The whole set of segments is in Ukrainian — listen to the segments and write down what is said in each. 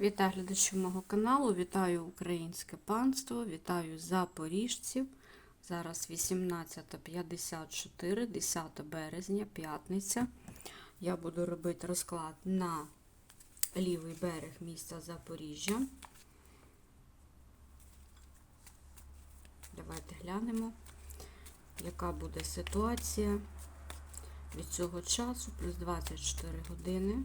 Вітаю глядачів мого каналу, вітаю українське панство, вітаю запоріжців. Зараз 18.54, 10 березня, п'ятниця. Я буду робити розклад на лівий берег міста Запоріжжя. Давайте глянемо, яка буде ситуація від цього часу, плюс 24 години.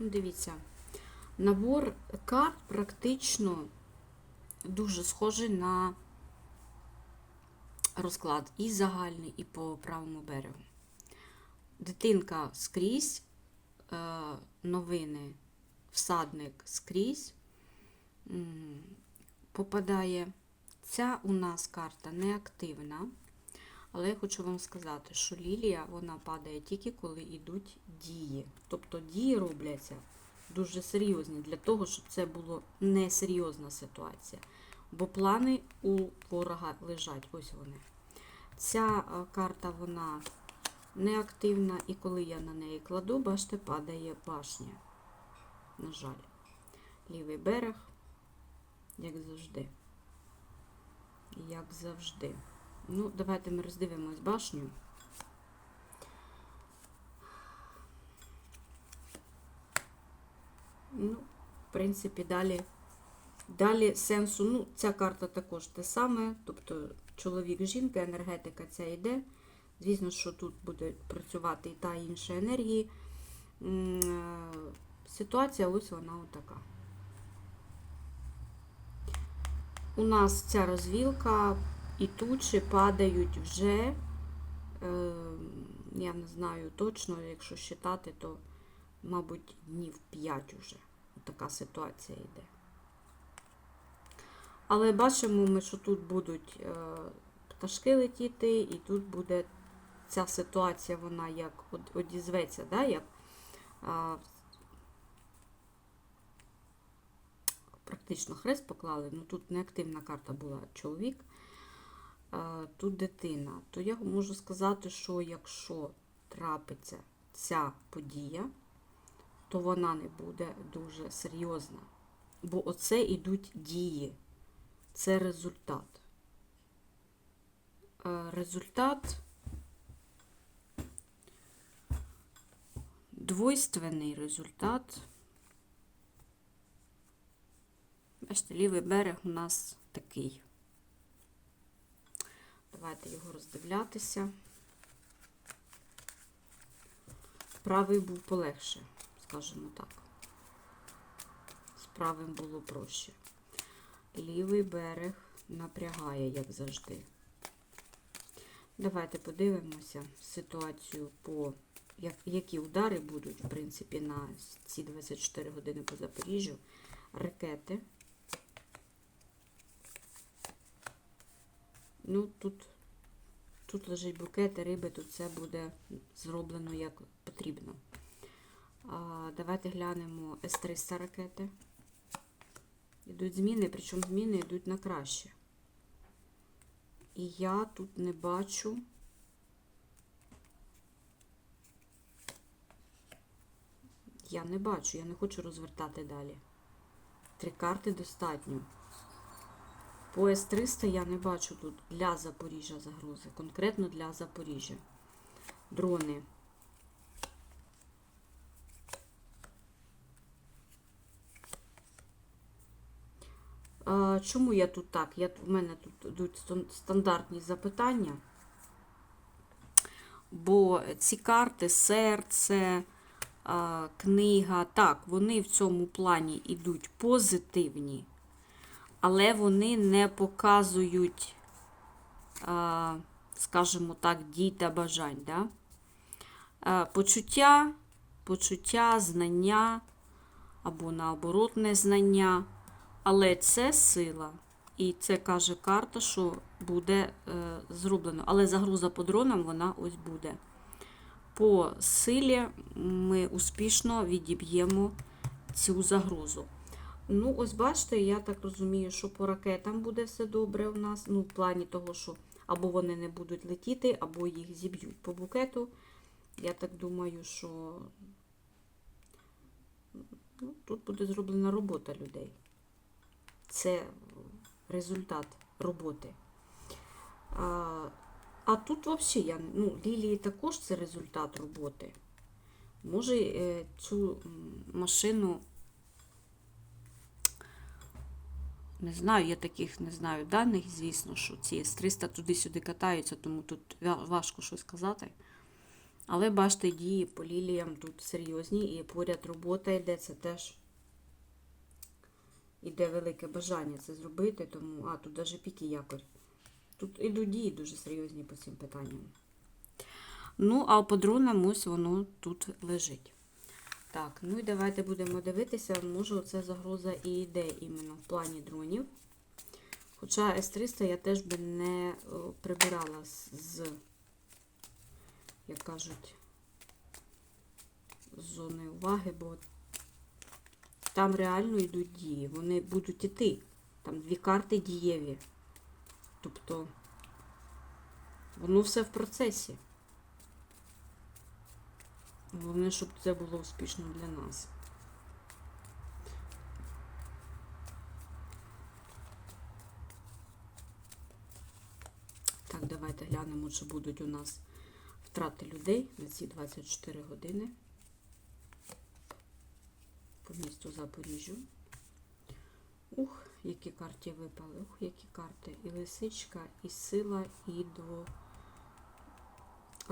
Дивіться, набор карт практично дуже схожий на розклад і загальний, і по правому берегу. Дитинка скрізь, е, новини, всадник скрізь попадає. Ця у нас карта неактивна. Але я хочу вам сказати, що лілія вона падає тільки коли йдуть дії. Тобто дії робляться дуже серйозні для того, щоб це була несерйозна ситуація. Бо плани у ворога лежать, ось вони. Ця е, карта вона неактивна, і коли я на неї кладу, бачите, падає башня. На жаль, лівий берег, як завжди. Як завжди. Ну, давайте ми роздивимось башню. Ну, в принципі, далі, далі сенсу, ну, ця карта також те саме, тобто чоловік, жінка, енергетика ця йде. Звісно, що тут буде працювати і та і інша енергії. Ситуація ось вона отака. У нас ця розвілка і тучі падають вже, е, я не знаю точно, якщо считати, то, мабуть, днів 5 вже. Така ситуація йде. Але бачимо ми, що тут будуть е, пташки летіти, і тут буде ця ситуація, вона як одізветься, да, як а, практично хрест поклали. Ну тут неактивна карта була чоловік тут дитина, то я можу сказати, що якщо трапиться ця подія, то вона не буде дуже серйозна. Бо оце йдуть дії, це результат. Е, Результат двойственний результат. Бачите, лівий берег у нас такий. Давайте його роздивлятися. Правий був полегше, скажімо так. З правим було проще. Лівий берег напрягає, як завжди. Давайте подивимося ситуацію по як, які удари будуть, в принципі, на ці 24 години по Запоріжжю. Ракети. Ну, тут, тут лежить букети, риби, тут все буде зроблено як потрібно. А, давайте глянемо С-300 ракети. Йдуть зміни, причому зміни йдуть на краще. І я тут не бачу. Я не бачу, я не хочу розвертати далі. Три карти достатньо. По С-300 я не бачу тут для Запоріжжя загрози. Конкретно для Запоріжжя. Дрони. Чому я тут так? Я, в мене тут йдуть стандартні запитання. Бо ці карти, серце, книга, так, вони в цьому плані йдуть позитивні, але вони не показують, скажімо так, дій та бажань. Да? Е, Почуття почуття, знання або наоборот незнання. Але це сила. І це каже карта, що буде е, зроблено. Але загроза по дронам вона ось буде. По силі ми успішно відіб'ємо цю загрозу. Ну, ось бачите, я так розумію, що по ракетам буде все добре у нас. Ну, в плані того, що або вони не будуть летіти, або їх зіб'ють по букету. Я так думаю, що ну, тут буде зроблена робота людей. Це результат роботи. А, а тут взагалі я, ну, лілії також це результат роботи. Може е, цю машину, не знаю, я таких не знаю даних, звісно, що ці С-300 туди-сюди катаються, тому тут важко щось сказати. Але бачите, дії по ліліям тут серйозні і поряд робота йде, це теж іде велике бажання це зробити, тому, а, тут навіть піки якорь. Тут ідуть дії дуже серйозні по цим питанням. Ну, а по дронам ось воно тут лежить. Так, ну і давайте будемо дивитися, може це загроза і йде іменно в плані дронів. Хоча С-300 я теж би не прибирала з, з, як кажуть, з зони уваги, бо там реально йдуть дії. Вони будуть іти. Там дві карти дієві. Тобто воно все в процесі. Головне, щоб це було успішно для нас. Так, давайте глянемо, чи будуть у нас втрати людей на ці 24 години по місту Запоріжжю. Ух, які карти випали. Ух, які карти. І лисичка, і сила, і до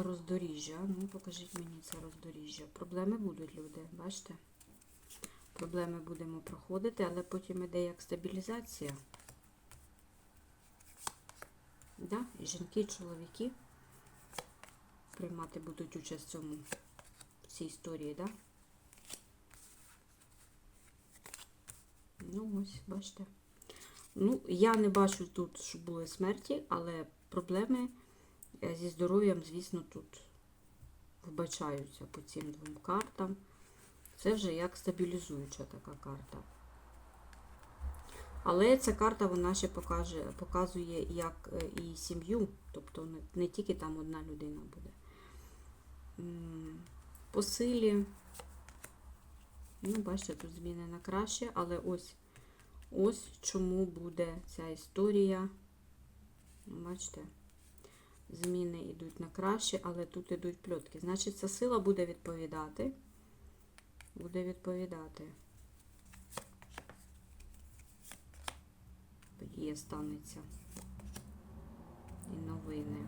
роздоріжжя. Ну, покажіть мені це роздоріжжя. Проблеми будуть, люди, бачите? Проблеми будемо проходити, але потім іде як стабілізація. Да? І жінки, і чоловіки приймати будуть участь в цьому в цій історії, да? Ну, ось, бачите. Ну, я не бачу тут, що були смерті, але проблеми зі здоров'ям, звісно, тут вбачаються по цим двом картам. Це вже як стабілізуюча така карта. Але ця карта вона ще покаже, показує як е, і сім'ю, тобто не, тільки там одна людина буде. По силі, ну, бачите, тут зміни на краще, але ось ось чому буде ця історія. Бачите, зміни йдуть на краще, але тут йдуть пльотки. Значить, ця сила буде відповідати. Буде відповідати. Подія станеться. І новини.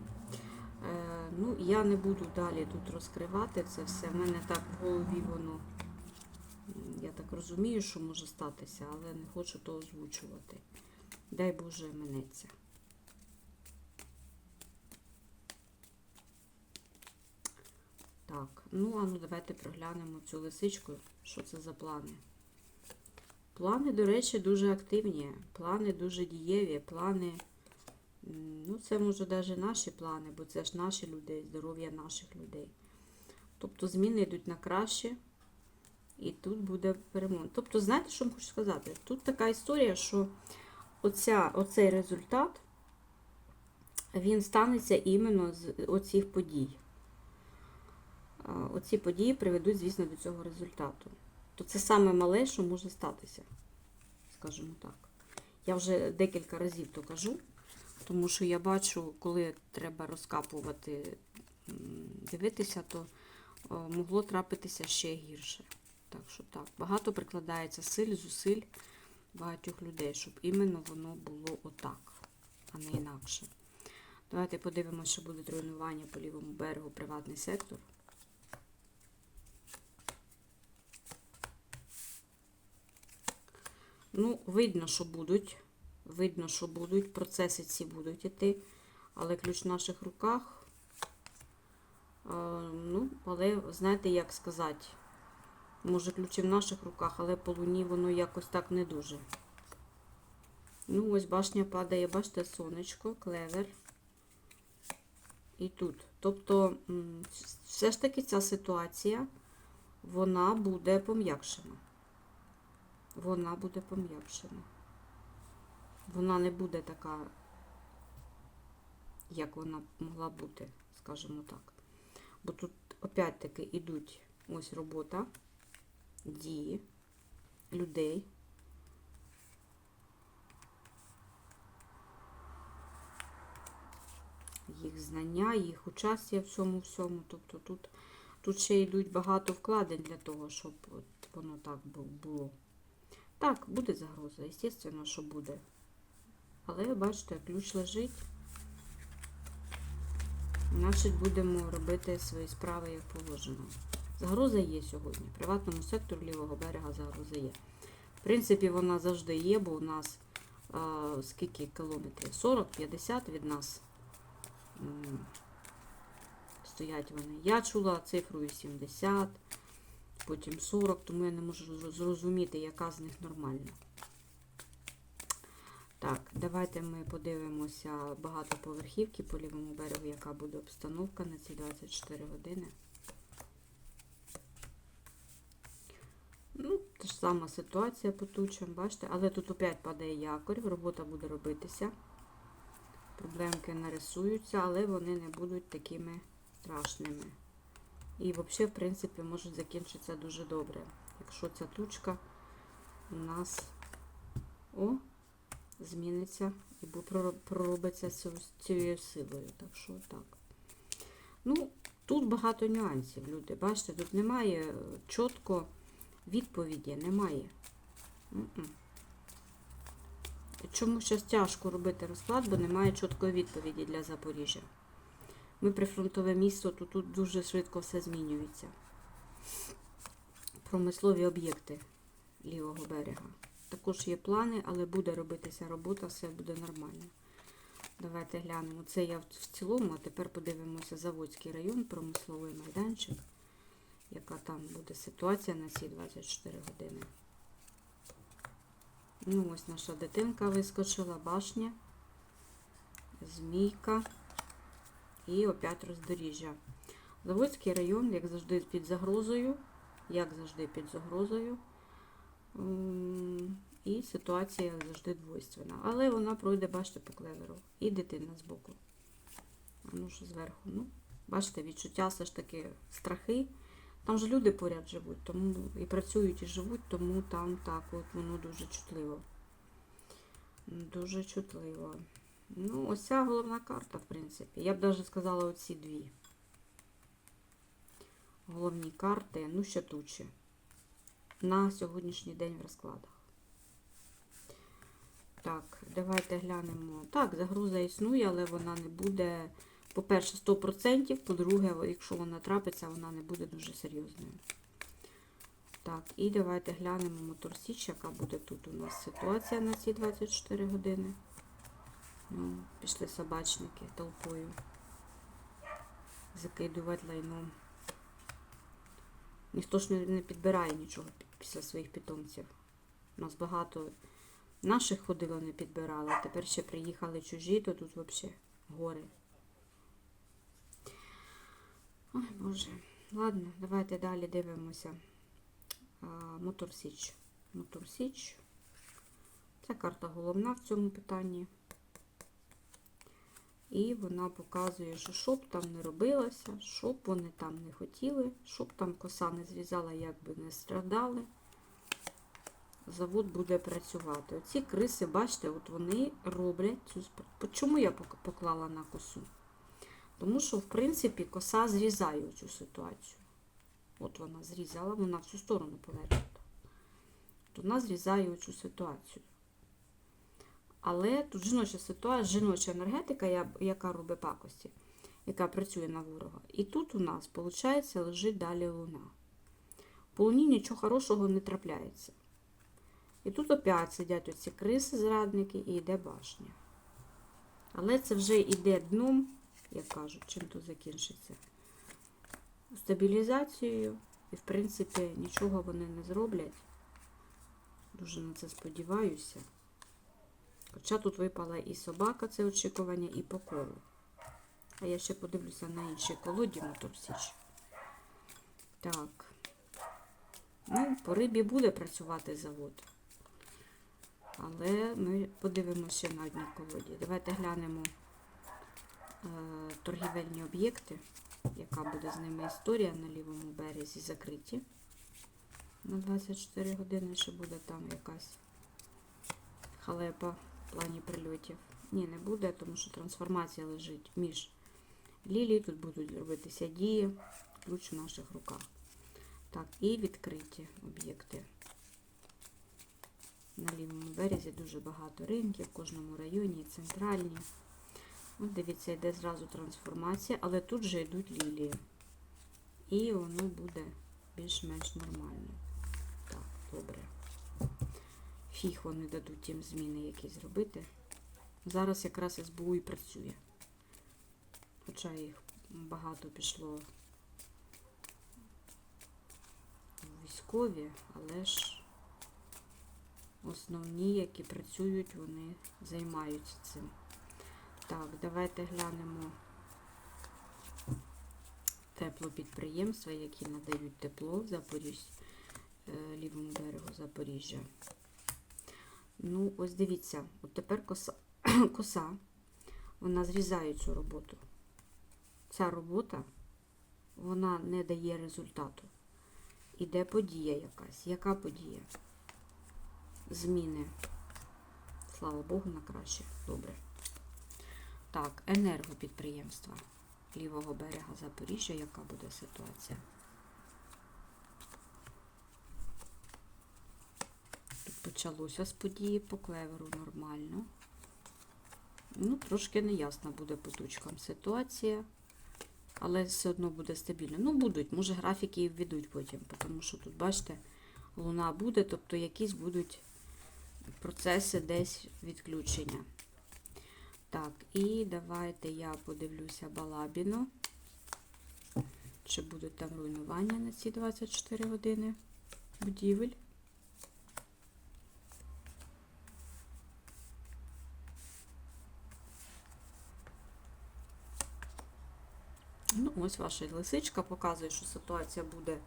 Е, ну, я не буду далі тут розкривати це все. В мене так в голові воно. Я так розумію, що може статися, але не хочу то озвучувати. Дай Боже минеться. Так, ну а ну давайте проглянемо цю лисичку. Що це за плани? Плани, до речі, дуже активні, плани дуже дієві, плани. Ну, це може навіть наші плани, бо це ж наші людей, здоров'я наших людей. Тобто зміни йдуть на краще, і тут буде перемога. Тобто, знаєте, що я хочу сказати? Тут така історія, що оця, оцей результат, він станеться іменно з оцих подій. Оці події приведуть, звісно, до цього результату. То це саме мале, що може статися, скажімо так. Я вже декілька разів то кажу, тому що я бачу, коли треба розкапувати, дивитися, то могло трапитися ще гірше. Так що так, багато прикладається силь, зусиль багатьох людей, щоб іменно воно було отак, а не інакше. Давайте подивимося, що буде руйнування по лівому берегу приватний сектор. Ну, видно, що будуть. Видно, що будуть. Процеси ці будуть іти. Але ключ в наших руках. Ну, але знаєте, як сказати, Може, ключі в наших руках, але по луні воно якось так не дуже. Ну, ось башня падає, бачите, сонечко, клевер. І тут. Тобто, все ж таки ця ситуація, вона буде пом'якшена. Вона буде пом'якшена. Вона не буде така, як вона могла бути, скажімо так. Бо тут опять-таки йдуть ось робота, дії, людей. Їх знання, їх участя в цьому всьому. Тобто тут, тут ще йдуть багато вкладень для того, щоб от воно так було. Так, буде загроза, звісно, що буде. Але бачите, ключ лежить. Значить, будемо робити свої справи як положено. Загроза є сьогодні. В приватному секторі лівого берега загроза є. В принципі, вона завжди є, бо у нас а, скільки кілометрів? 40-50 від нас стоять вони. Я чула цифру 80, потім 40, тому я не можу зрозуміти, яка з них нормальна. Так, давайте ми подивимося багатоповерхівки по лівому берегу, яка буде обстановка на ці 24 години. Ну, та ж сама ситуація по тучам, бачите, але тут опять падає якорь, робота буде робитися. Проблемки нарисуються, але вони не будуть такими страшними. І взагалі, в принципі, можуть закінчитися дуже добре. Якщо ця тучка у нас о, зміниться і проробиться цією силою. Так що так. Ну, тут багато нюансів, люди. Бачите, тут немає е, чітко відповіді, немає. Чому зараз тяжко робити розклад, бо немає чіткої відповіді для Запоріжжя. Ми прифронтове місто, то тут дуже швидко все змінюється. Промислові об'єкти лівого берега. Також є плани, але буде робитися робота, все буде нормально. Давайте глянемо. Це я в цілому, а тепер подивимося Заводський район, промисловий майданчик. Яка там буде ситуація на ці 24 години. Ну, ось наша дитинка вискочила, башня, змійка і опять роздоріжжя. Заводський район, як завжди, під загрозою. Як завжди, під загрозою. І ситуація завжди двойственна. Але вона пройде, бачите, по клеверу. І дитина збоку. А ну що зверху. Ну, бачите, відчуття все ж таки страхи. Там ж люди поряд живуть, тому і працюють, і живуть, тому там так от воно дуже чутливо. Дуже чутливо. Ну, ось ця головна карта, в принципі. Я б навіть сказала оці дві. Головні карти, ну ще тучі. На сьогоднішній день в розкладах. Так, давайте глянемо. Так, загроза існує, але вона не буде, по-перше, 100%, по-друге, якщо вона трапиться, вона не буде дуже серйозною. Так, і давайте глянемо мотор Січ, яка буде тут у нас ситуація на ці 24 години. Пішли собачники толпою. Закидувати лайном. Ніхто ж не, підбирає нічого після своїх питомців. У нас багато наших ходило, не підбирали, тепер ще приїхали чужі, то тут взагалі гори. Ой, Боже. Ладно, давайте далі дивимося. Мотор Січ. Мотор Січ. Ця карта головна в цьому питанні. І вона показує, що що б там не робилося, що б вони там не хотіли, щоб там коса не зрізала, як би не страдали. Завод буде працювати. Оці криси, бачите, от вони роблять цю справу. Чому я поклала на косу? Тому що, в принципі, коса зрізає цю ситуацію. От вона зрізала, вона в цю сторону повернута. От вона зрізає цю ситуацію. Але тут жіноча ситуація, жіноча енергетика, яка робить пакості, яка працює на ворога. І тут у нас, виходить, лежить далі луна. По луні нічого хорошого не трапляється. І тут опять сидять оці криси, зрадники, і йде башня. Але це вже йде дном, як кажуть, чим тут закінчиться. Стабілізацією І, в принципі, нічого вони не зроблять. Дуже на це сподіваюся. Хоча тут випала і собака, це очікування, і по колу. А я ще подивлюся на інші колоді моторсіч. Так. Ну, по рибі буде працювати завод. Але ми подивимося на одній колоді. Давайте глянемо е, торгівельні об'єкти, яка буде з ними історія на лівому березі закриті. На 24 години ще буде там якась халепа плані прильотів. Ні, не буде, тому що трансформація лежить між лілії. Тут будуть робитися дії, ключ в наших руках. Так, і відкриті об'єкти. На лівому березі дуже багато ринків, в кожному районі, центральні. От дивіться, йде зразу трансформація, але тут же йдуть лілії. І воно буде більш-менш нормально. Так, добре. Фіг вони дадуть їм зміни якісь зробити. Зараз якраз СБУ і працює. Хоча їх багато пішло військові, але ж основні, які працюють, вони займаються цим. Так, давайте глянемо теплопідприємства, які надають тепло в Запоріжжя, е, лівому берегу Запоріжжя. Ну, ось дивіться, от тепер коса, коса, вона зрізає цю роботу. Ця робота, вона не дає результату. Іде подія якась. Яка подія? Зміни. Слава Богу, на краще. Добре. Так, енергопідприємства лівого берега Запоріжжя. Яка буде ситуація? Почалося з події по клеверу нормально. Ну, трошки неясна буде по тучкам ситуація, але все одно буде стабільно. Ну, будуть, може, графіки і введуть потім, тому що тут, бачите, луна буде, тобто якісь будуть процеси десь відключення. Так, і давайте я подивлюся Балабіно. Чи будуть там руйнування на ці 24 години будівель. Ну, ось ваша лисичка показує, що ситуація буде.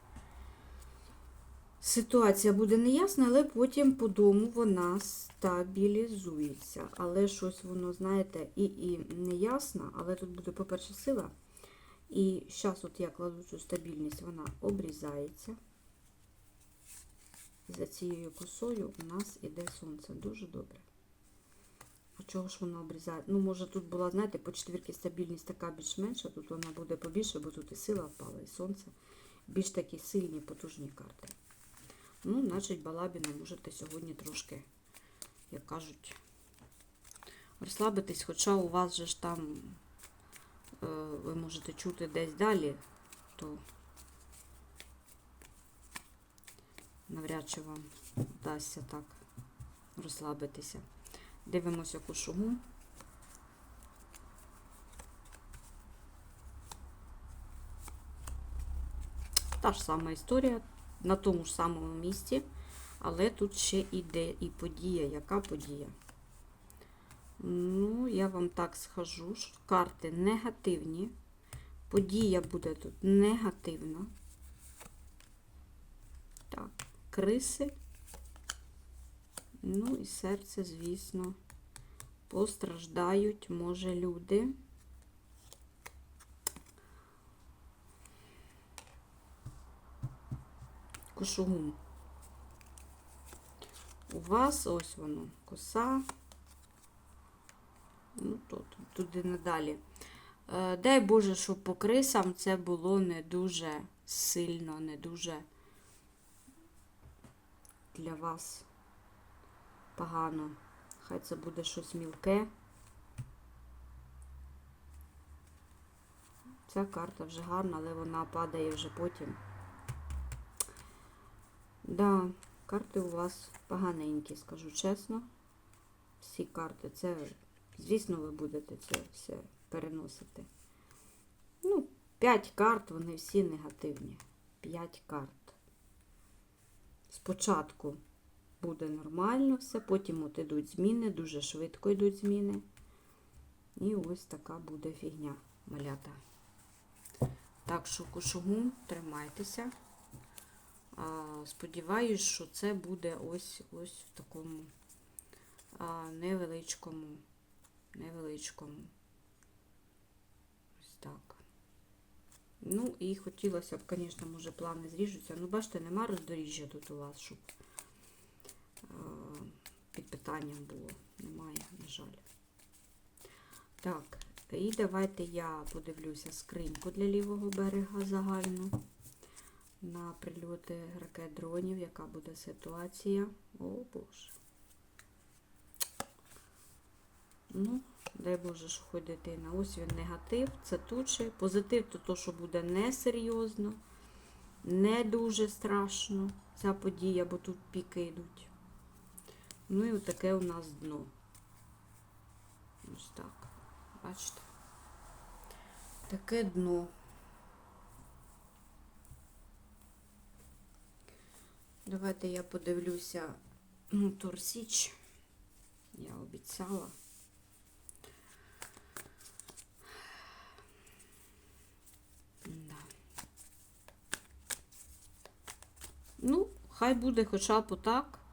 Ситуація буде неясна, але потім по дому вона стабілізується. Але щось воно, знаєте, і і неясно, але тут буде, по-перше, сила. І зараз, от я кладу цю стабільність, вона обрізається. За цією косою у нас іде сонце. Дуже добре. Чого ж вона обрізає? Ну, може, тут була, знаєте, по четвірки стабільність така більш-менша, тут вона буде побільше, бо тут і сила впала, і сонце. Більш такі сильні, потужні карти. Ну, значить, балабіна можете сьогодні трошки, як кажуть, розслабитись, хоча у вас же ж там, е, ви можете чути десь далі, то навряд чи вам вдасться так розслабитися. Дивимося кушугу. Та ж сама історія на тому ж самому місці, але тут ще іде і подія. Яка подія? Ну, я вам так скажу, що карти негативні. Подія буде тут негативна. Так, криси. Ну і серце, звісно, постраждають, може, люди. Кошугум. У вас ось воно, коса. Ну, тут, туди надалі. Е, дай Боже, щоб по крисам це було не дуже сильно, не дуже для вас погано. Хай це буде щось мілке. Ця карта вже гарна, але вона падає вже потім. Да, карти у вас поганенькі, скажу чесно. Всі карти. Це, звісно, ви будете це все переносити. Ну, 5 карт, вони всі негативні. 5 карт. Спочатку буде нормально все, потім от ідуть зміни, дуже швидко йдуть зміни. І ось така буде фігня малята. Так що кушугум, тримайтеся. Сподіваюсь, що це буде ось ось в такому невеличкому, невеличкому. Ось так. Ну, і хотілося б, звісно, може, плани зріжуться. Ну, бачите, нема роздоріжжя тут у вас, щоб під питанням було. Немає, на жаль. Так, і давайте я подивлюся скриньку для лівого берега загальну на прильоти ракет дронів, яка буде ситуація. О Боже. Ну, дай Боже, що хоч дитина. Ось він негатив, це тучі. Позитив то, то що буде несерйозно, не дуже страшно ця подія, бо тут піки йдуть. Ну і отаке у нас дно. Ось так. Бачите? Таке дно. Давайте я подивлюся ну, Торсіч. Я обіцяла. Да. Ну, хай буде хоча б отак,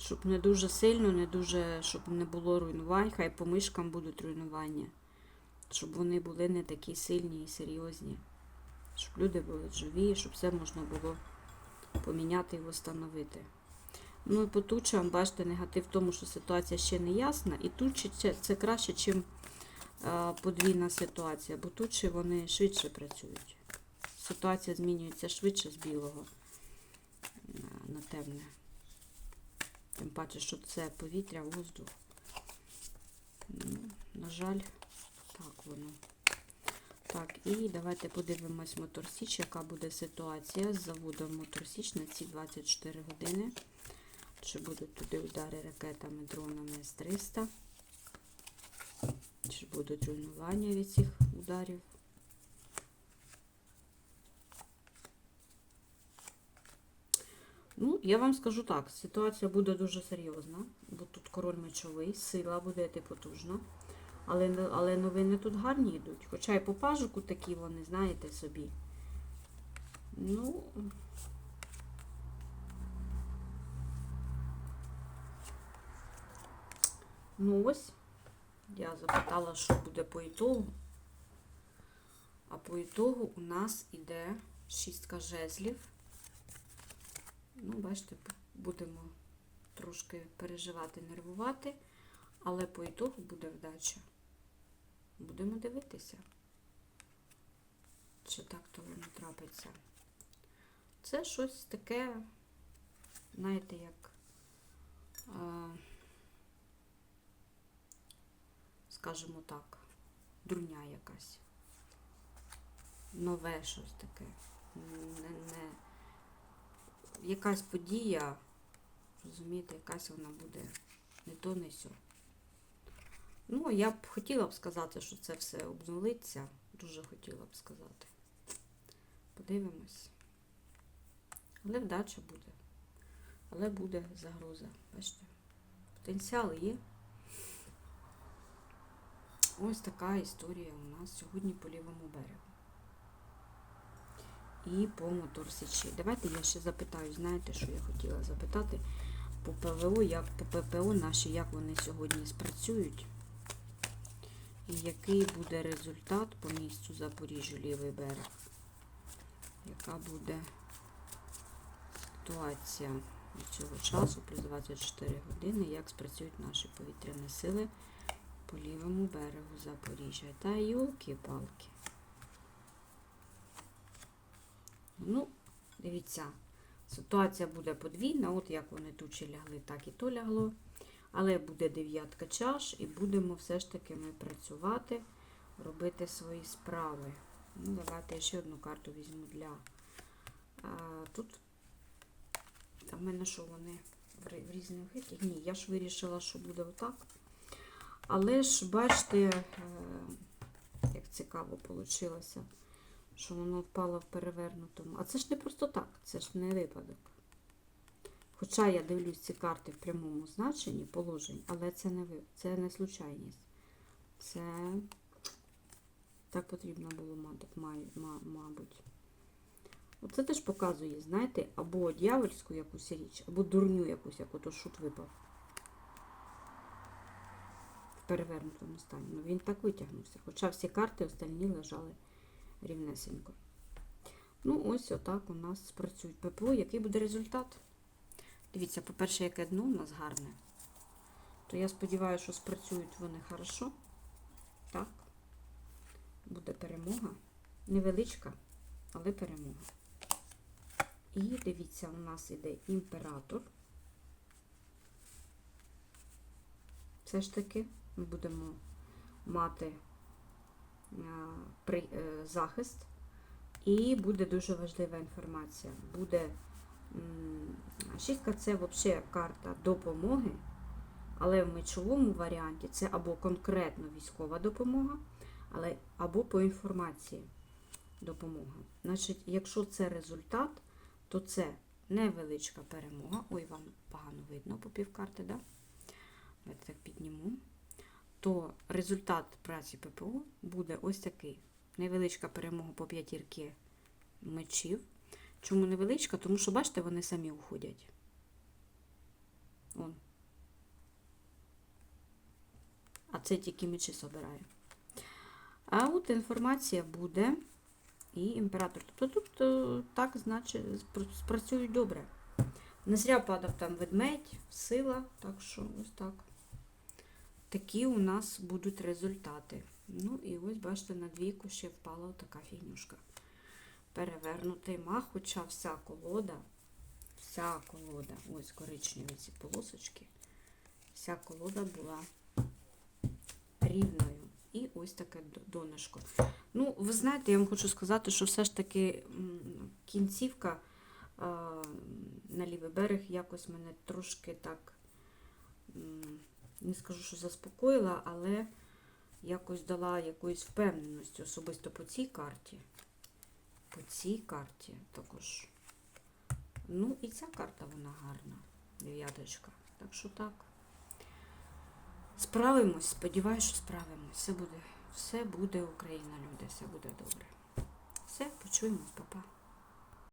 щоб не дуже сильно, не дуже, щоб не було руйнувань, хай по мишкам будуть руйнування, щоб вони були не такі сильні і серйозні, щоб люди були живі, щоб все можна було поміняти і встановити. Ну і по тучам, бачите, негатив в тому, що ситуація ще не ясна, і тучі це, краще, ніж подвійна ситуація, бо тучі вони швидше працюють. Ситуація змінюється швидше з білого на, на темне. Тим паче, що це повітря, воздух. Ну, на жаль, так воно. Так, і давайте подивимось Моторсіч, яка буде ситуація з заводом Моторсіч на ці 24 години. Чи будуть туди удари ракетами, дронами С-300? Чи будуть руйнування від цих ударів? Ну, я вам скажу так, ситуація буде дуже серйозна, бо тут король мечовий, сила буде йти потужна. Але, але новини тут гарні йдуть. Хоча і по пажику такі вони, знаєте собі. Ну. Ну ось. Я запитала, що буде по ітогу. А по ітогу у нас іде шістка жезлів. Ну, бачите, будемо трошки переживати, нервувати, але по ітогу буде вдача. Будемо дивитися, чи так то воно трапиться. Це щось таке, знаєте, як, скажімо так, дурня якась. Нове щось таке. Не, не, якась подія, розумієте, якась вона буде не то, не сьо. Ну, я б хотіла б сказати, що це все обнулиться. Дуже хотіла б сказати. Подивимось. Але вдача буде. Але буде загроза. Бачите? Потенціал є. Ось така історія у нас сьогодні по лівому берегу. І по моторсічі. Давайте я ще запитаю, знаєте, що я хотіла запитати по ПВО, як по ППО наші, як вони сьогодні спрацюють. І який буде результат по місцю Запоріжжя, лівий берег? Яка буде ситуація від цього часу, плюс 24 години, як спрацюють наші повітряні сили по лівому берегу Запоріжжя? Та юлки-палки. Ну, дивіться, ситуація буде подвійна, от як вони тучі лягли, так і то лягло. Але буде дев'ятка чаш, і будемо все ж таки ми працювати, робити свої справи. Ну, Давайте я ще одну карту візьму для. А, Тут а в мене що вони в різних гитях? Ні, я ж вирішила, що буде отак. Але ж, бачите, е, як цікаво вийшло, що воно впало в перевернутому. А це ж не просто так, це ж не випадок. Хоча я дивлюсь ці карти в прямому значенні положень, але це не це не случайність. Це так потрібно було мати, мабуть. Оце теж показує, знаєте, або дьявольську якусь річ, або дурню якусь, як ото шут випав. В перевернутому стані. Ну він так витягнувся. Хоча всі карти остальні лежали рівнесенько. Ну, ось отак у нас спрацюють ППО. Який буде результат? Дивіться, по-перше, яке дно у нас гарне. То я сподіваюся, що спрацюють вони хорошо. Так. Буде перемога. Невеличка, але перемога. І дивіться, у нас іде імператор. Все ж таки ми будемо мати захист. І буде дуже важлива інформація. Буде шістка це взагалі карта допомоги, але в мечовому варіанті це або конкретно військова допомога, але або по інформації допомога. Значить, якщо це результат, то це невеличка перемога. Ой, вам погано видно по півкарти, да? Давайте так підніму. То результат праці ППО буде ось такий. Невеличка перемога по п'ятірки мечів. Чому невеличка? Тому що, бачите, вони самі уходять. Он. А це тільки мечі собирає. А от інформація буде і імператор. Тобто тут е, так, значить, спрацюють добре. Не зря падав там ведмедь, сила, так що ось так. Такі у нас будуть результати. Ну і ось, бачите, на двійку ще впала така фігнюшка. Перевернутий мах, хоча вся колода, вся колода, ось коричневі ці полосочки, вся колода була рівною. І ось таке донышко. Ну, ви знаєте, я вам хочу сказати, що все ж таки кінцівка на лівий берег якось мене трошки так, не скажу, що заспокоїла, але якось дала якоїсь впевненості, особисто по цій карті. По цій карті також. Ну, і ця карта, вона гарна, дев'яточка. Так що так. Справимось, сподіваюся, що справимось. Все буде, все буде Україна, люди, все буде добре. Все, почуємось, папа.